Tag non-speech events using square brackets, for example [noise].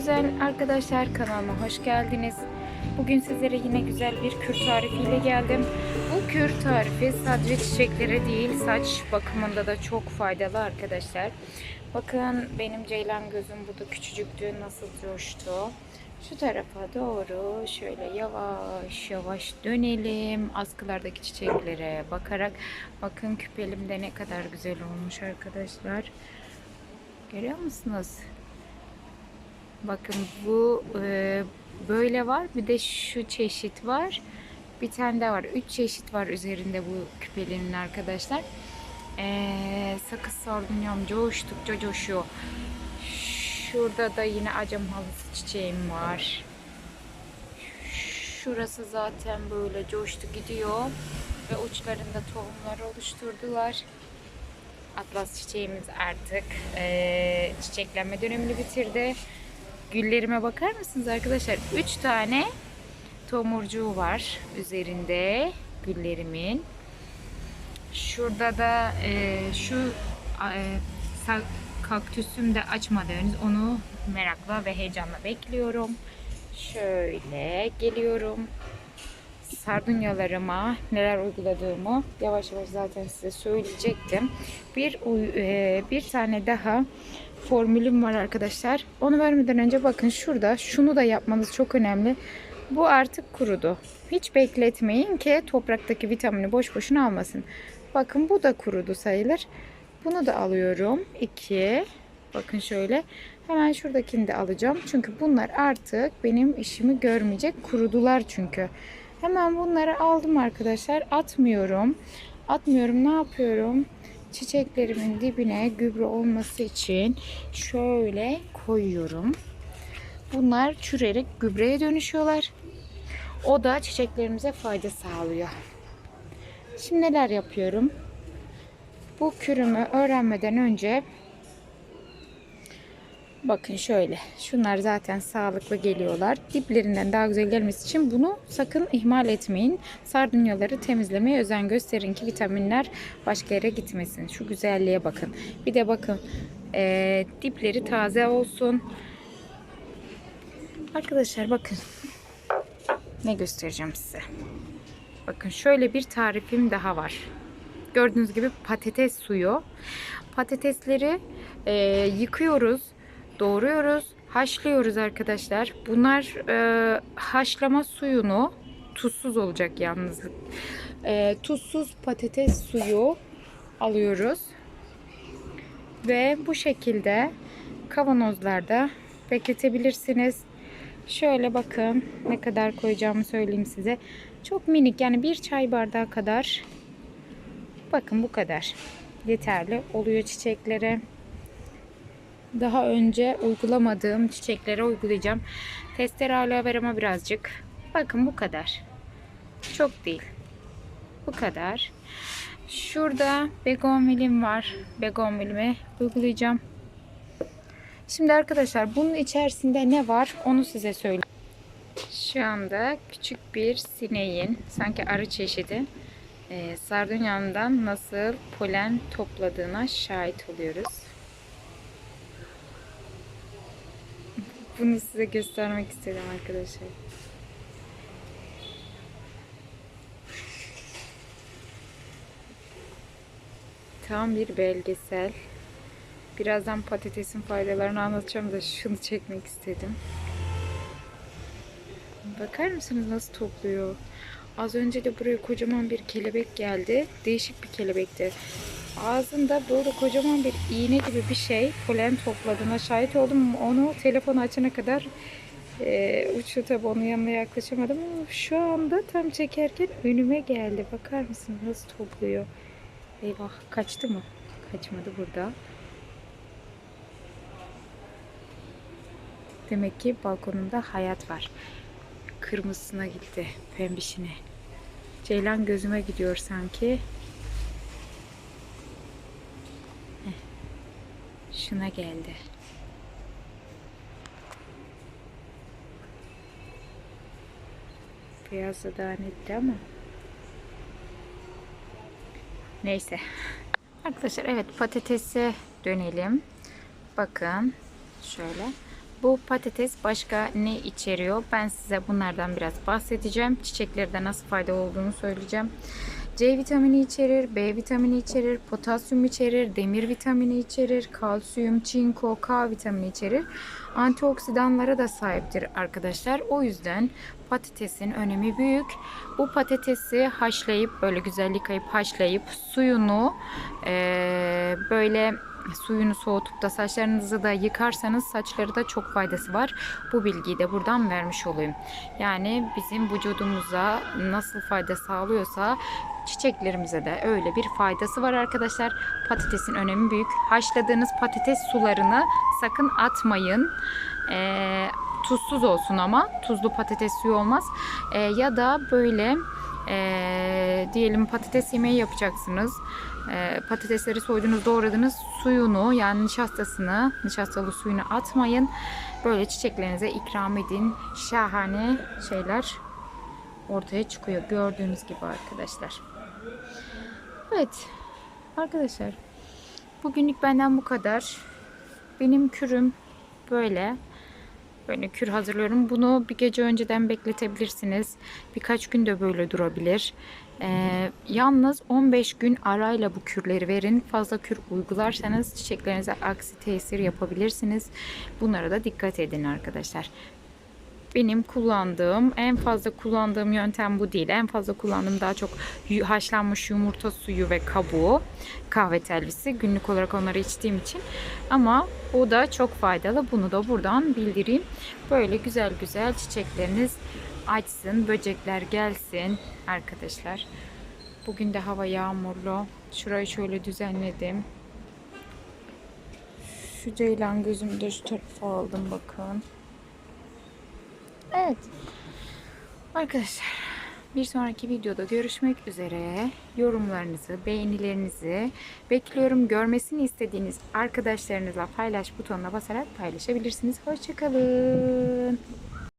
güzel arkadaşlar kanalıma hoş geldiniz. Bugün sizlere yine güzel bir kür tarifiyle geldim. Bu kür tarifi sadece çiçeklere değil saç bakımında da çok faydalı arkadaşlar. Bakın benim ceylan gözüm burada küçücüktü nasıl coştu. Şu tarafa doğru şöyle yavaş yavaş dönelim. Askılardaki çiçeklere bakarak bakın küpelimde ne kadar güzel olmuş arkadaşlar. Görüyor musunuz? Bakın bu e, böyle var. Bir de şu çeşit var. Bir tane de var. Üç çeşit var üzerinde bu küpelerin arkadaşlar. E, sakız sardunyam coştukça coşuyor. Şurada da yine acam halısı çiçeğim var. Şurası zaten böyle coştu gidiyor. Ve uçlarında tohumlar oluşturdular. Atlas çiçeğimiz artık eee, çiçeklenme dönemini bitirdi. Güllerime bakar mısınız arkadaşlar? 3 tane tomurcuğu var üzerinde güllerimin. Şurada da eee, şu sa- kaktüsüm de açmadı henüz. Onu merakla ve heyecanla bekliyorum. Şöyle geliyorum sardunyalarıma neler uyguladığımı yavaş yavaş zaten size söyleyecektim. Bir e, bir tane daha formülüm var arkadaşlar. Onu vermeden önce bakın şurada şunu da yapmanız çok önemli. Bu artık kurudu. Hiç bekletmeyin ki topraktaki vitamini boş boşuna almasın. Bakın bu da kurudu sayılır. Bunu da alıyorum. 2. Bakın şöyle. Hemen şuradakini de alacağım. Çünkü bunlar artık benim işimi görmeyecek. Kurudular çünkü. Hemen bunları aldım arkadaşlar. Atmıyorum. Atmıyorum. Ne yapıyorum? Çiçeklerimin dibine gübre olması için şöyle koyuyorum. Bunlar çürerek gübreye dönüşüyorlar. O da çiçeklerimize fayda sağlıyor. Şimdi neler yapıyorum? Bu kürümü öğrenmeden önce Bakın şöyle. Şunlar zaten sağlıklı geliyorlar. Diplerinden daha güzel gelmesi için bunu sakın ihmal etmeyin. Sardunyaları temizlemeye özen gösterin ki vitaminler başka yere gitmesin. Şu güzelliğe bakın. Bir de bakın eee, dipleri taze olsun. Arkadaşlar bakın. Ne göstereceğim size. Bakın şöyle bir tarifim daha var. Gördüğünüz gibi patates suyu. Patatesleri eee, yıkıyoruz doğruyoruz, haşlıyoruz arkadaşlar. Bunlar e, haşlama suyunu tuzsuz olacak yalnız. E, tuzsuz patates suyu alıyoruz. Ve bu şekilde kavanozlarda bekletebilirsiniz. Şöyle bakın ne kadar koyacağımı söyleyeyim size. Çok minik yani bir çay bardağı kadar. Bakın bu kadar. Yeterli oluyor çiçeklere daha önce uygulamadığım çiçeklere uygulayacağım. Testere aloe verama birazcık. Bakın bu kadar. Çok değil. Bu kadar. Şurada begonvilim var. Begonvilimi uygulayacağım. Şimdi arkadaşlar bunun içerisinde ne var onu size söyleyeyim. Şu anda küçük bir sineğin sanki arı çeşidi e, sardunyandan nasıl polen topladığına şahit oluyoruz. Bunu size göstermek istedim arkadaşlar. Tam bir belgesel. Birazdan patatesin faydalarını anlatacağım da şunu çekmek istedim. Bakar mısınız nasıl topluyor? Az önce de buraya kocaman bir kelebek geldi. Değişik bir kelebekti. Ağzında böyle kocaman bir iğne gibi bir şey polen topladığına şahit oldum. Onu telefonu açana kadar e, uçtu tabi onun yanına yaklaşamadım. Ama şu anda tam çekerken önüme geldi. Bakar mısın nasıl topluyor? Eyvah kaçtı mı? Kaçmadı burada. Demek ki balkonunda hayat var. Kırmızısına gitti. Pembişine. Ceylan gözüme gidiyor sanki. Şuna geldi. Da daha netti ama. Neyse. [laughs] Arkadaşlar evet patatese dönelim. Bakın şöyle. Bu patates başka ne içeriyor? Ben size bunlardan biraz bahsedeceğim. Çiçeklerde nasıl faydalı olduğunu söyleyeceğim. C vitamini içerir, B vitamini içerir, potasyum içerir, demir vitamini içerir, kalsiyum, çinko, K vitamini içerir. Antioksidanlara da sahiptir arkadaşlar. O yüzden patatesin önemi büyük. Bu patatesi haşlayıp böyle güzel yıkayıp haşlayıp suyunu eee, böyle suyunu soğutup da saçlarınızı da yıkarsanız saçları da çok faydası var. Bu bilgiyi de buradan vermiş olayım. Yani bizim vücudumuza nasıl fayda sağlıyorsa çiçeklerimize de öyle bir faydası var arkadaşlar. Patatesin önemi büyük. Haşladığınız patates sularını sakın atmayın. Ee, tuzsuz olsun ama tuzlu patates suyu olmaz. Ee, ya da böyle ee, diyelim patates yemeği yapacaksınız. Ee, patatesleri soydunuz doğradınız suyunu yani nişastasını nişastalı suyunu atmayın. Böyle çiçeklerinize ikram edin. Şahane şeyler ortaya çıkıyor. Gördüğünüz gibi arkadaşlar. Evet arkadaşlar bugünlük benden bu kadar. Benim kürüm böyle. Böyle kür hazırlıyorum. Bunu bir gece önceden bekletebilirsiniz. Birkaç gün de böyle durabilir. Ee, yalnız 15 gün arayla bu kürleri verin. Fazla kür uygularsanız çiçeklerinize aksi tesir yapabilirsiniz. Bunlara da dikkat edin arkadaşlar. Benim kullandığım, en fazla kullandığım yöntem bu değil. En fazla kullandığım daha çok haşlanmış yumurta suyu ve kabuğu, kahve telvisi. Günlük olarak onları içtiğim için. Ama o da çok faydalı. Bunu da buradan bildireyim. Böyle güzel güzel çiçekleriniz açsın, böcekler gelsin arkadaşlar. Bugün de hava yağmurlu. Şurayı şöyle düzenledim. Şu ceylan gözümü şu tarafa aldım bakın. Evet. Arkadaşlar bir sonraki videoda görüşmek üzere. Yorumlarınızı, beğenilerinizi bekliyorum. Görmesini istediğiniz arkadaşlarınızla paylaş butonuna basarak paylaşabilirsiniz. Hoşçakalın.